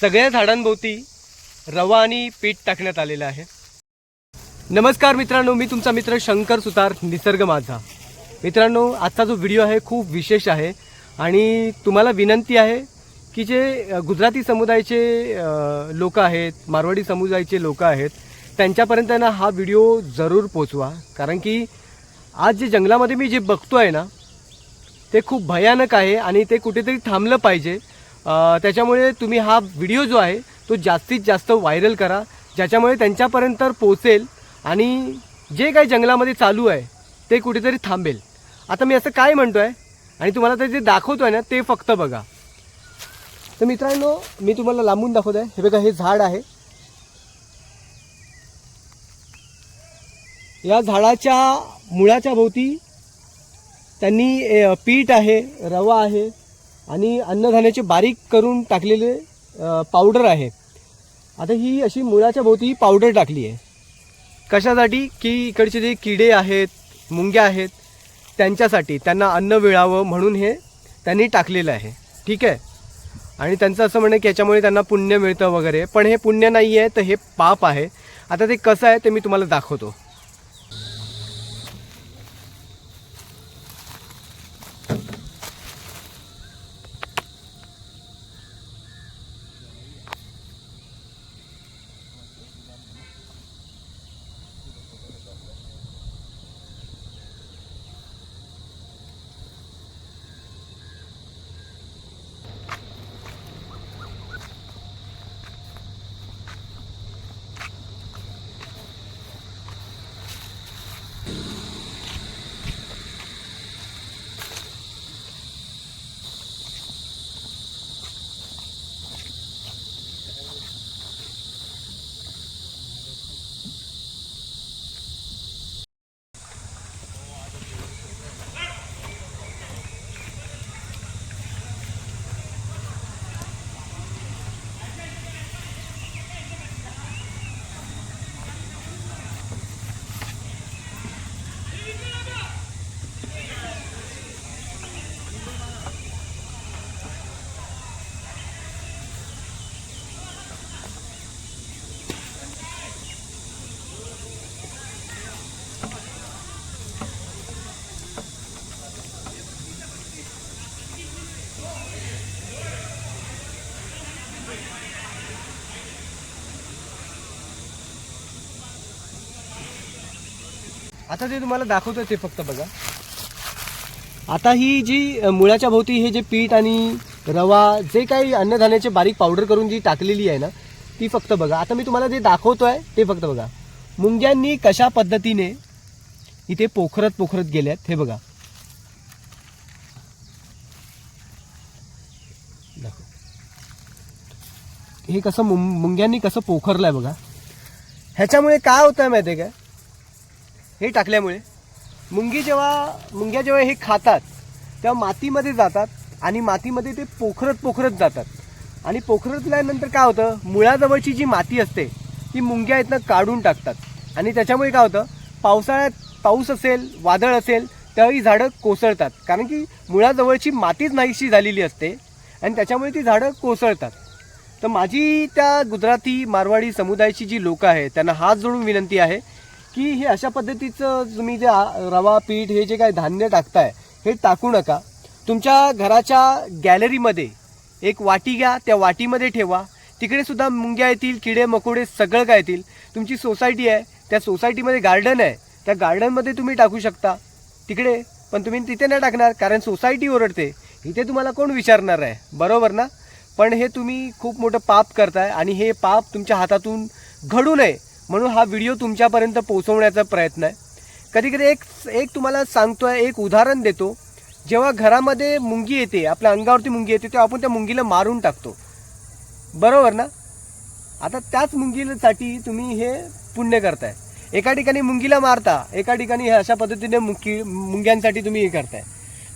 सगळ्या झाडांभोवती रवा आणि पीठ टाकण्यात आलेलं आहे. नमस्कार मित्रांनो मी तुमचा मित्र शंकर सुतार निसर्ग माझा. मित्रांनो आजचा जो व्हिडिओ आहे खूप विशेष आहे आणि तुम्हाला विनंती आहे की जे गुजराती समुदायाचे लोक आहेत मारवाडी समुदायाचे लोक आहेत त्यांच्यापर्यंत ना हा व्हिडिओ जरूर पोचवा. कारण की आज जे जंगलामध्ये मी जे बघतो आहे ना ते खूप भयानक आहे आणि ते कुठेतरी थांबलं पाहिजे. त्याच्यामुळे तुम्ही हा व्हिडिओ जो आहे तो जास्तीत जास्त व्हायरल करा ज्याच्यामुळे त्यांच्यापर्यंत पोचेल आणि जे काही जंगलामध्ये चालू आहे ते कुठेतरी थांबेल. आता मी असं काय म्हणतो आहे आणि तुम्हाला ते जे दाखवतो आहे ना ते फक्त बघा. तर मित्रांनो मी तुम्हाला लांबून दाखवत आहे हे बघा हे झाड आहे. या झाडाच्या मुळाच्या भोवती त्यांनी ए, पीठ आहे रवा आहे आणि अन्नधान्याचे बारीक करून टाकलेले पावडर आहे. आता ही अशी मुळाच्या भोवती ही पावडर टाकली आहे. कशासाठी? की इकडचे जे किडे आहेत मुंग्या आहेत त्यांच्यासाठी त्यांना अन्न मिळावं म्हणून हे त्यांनी टाकलेलं आहे. ठीक आहे? आणि त्यांचं असं म्हणणं की याच्यामुळे त्यांना पुण्य मिळतं वगैरे. पण हे पुण्य नाही आहे तर हे पाप आहे. आता ते कसं आहे ते मी तुम्हाला दाखवतो. आता ते तुम्हाला दाखवतो ते फक्त बघा. आता ही जी मुळाच्या भोवती हे जे पीठ आणि रवा जे काही अन्नधान्याचे बारीक पावडर करून जी टाकलेली आहे ना ती फक्त बघा. आता मी तुम्हाला जे आहे ते फक्त बघा. मुंग्यांनी कशा पद्धतीने इथे पोखरत पोखरत गेल्यात हे बघा. हे कसं मुंग्यांनी कसं पोखरलं आहे बघा. ह्याच्यामुळे काय होतं माहिती आहे का? हे टाकल्यामुळे मुंगी जेव्हा मुंग्या जेव्हा हे खातात तेव्हा मातीमध्ये जातात आणि मातीमध्ये ते पोखरत पोखरत जातात. आणि पोखरतल्यानंतर काय होतं? मुळाजवळची जी माती असते ती मुंग्या इथनं काढून टाकतात. आणि त्याच्यामुळे काय होतं? पावसाळ्यात पाऊस असेल वादळ असेल त्यावेळी झाडं कोसळतात. कारण की मुळाजवळची मातीच नाहीशी झालेली असते आणि त्याच्यामुळे ती झाडं कोसळतात. तर माझी त्या गुजराती मारवाडी समुदायाची जी लोकं आहेत त्यांना हात जोडून विनंती आहे की हे अशा पद्धतीचं तुम्ही जे रवा पीठ हे जे काही धान्य टाकताय हे टाकू नका. तुमच्या घराच्या गॅलरीमध्ये एक वाटी घ्या त्या वाटीमध्ये ठेवा. तिकडे सुद्धा मुंग्या येतील किडे मकोडे सगळं काय येतील. तुमची सोसायटी आहे त्या सोसायटीमध्ये गार्डन आहे त्या गार्डनमध्ये तुम्ही टाकू शकता. तिकडे पण तुम्ही तिथे नाही टाकणार कारण सोसायटी ओरडते. इथे तुम्हाला कोण विचारणार आहे? बरोबर ना? पण हे तुम्ही खूप मोठं पाप करताय आणि हे पाप तुमच्या हातातून घडू नये. म्हणून हा व्हिडिओ तुमच्यापर्यंत पोहोचवण्याचा प्रयत्न आहे. कधी कधी एक एक तुम्हाला आहे एक उदाहरण देतो. जेव्हा घरामध्ये मुंगी येते आपल्या अंगावरती मुंगी येते तेव्हा आपण त्या मुंगीला मारून टाकतो. बरोबर ना? आता त्याच मुंगीसाठी तुम्ही हे पुण्य करताय. एका ठिकाणी मुंगीला मारता एका ठिकाणी हे अशा पद्धतीने मुंगी मुंग्यांसाठी तुम्ही हे करताय.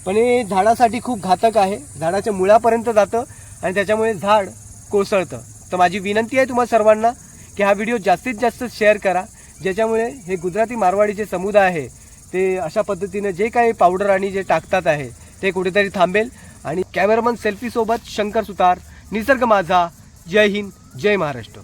पण हे झाडासाठी खूप घातक आहे. झाडाच्या मुळापर्यंत जातं आणि त्याच्यामुळे झाड कोसळतं. तर माझी विनंती आहे तुम्हाला सर्वांना की हा व्हिडिओ जास्तीत जास्त शेअर करा. ज्याच्यामुळे हे गुजराती मारवाडीचे समुदाय आहे ते अशा पद्धतीने जे काही पावडर आणि जे टाकतात आहे ते कुठेतरी थांबेल. आणि कॅमेरामन सेल्फीसोबत शंकर सुतार निसर्ग माझा जय हिंद जय महाराष्ट्र.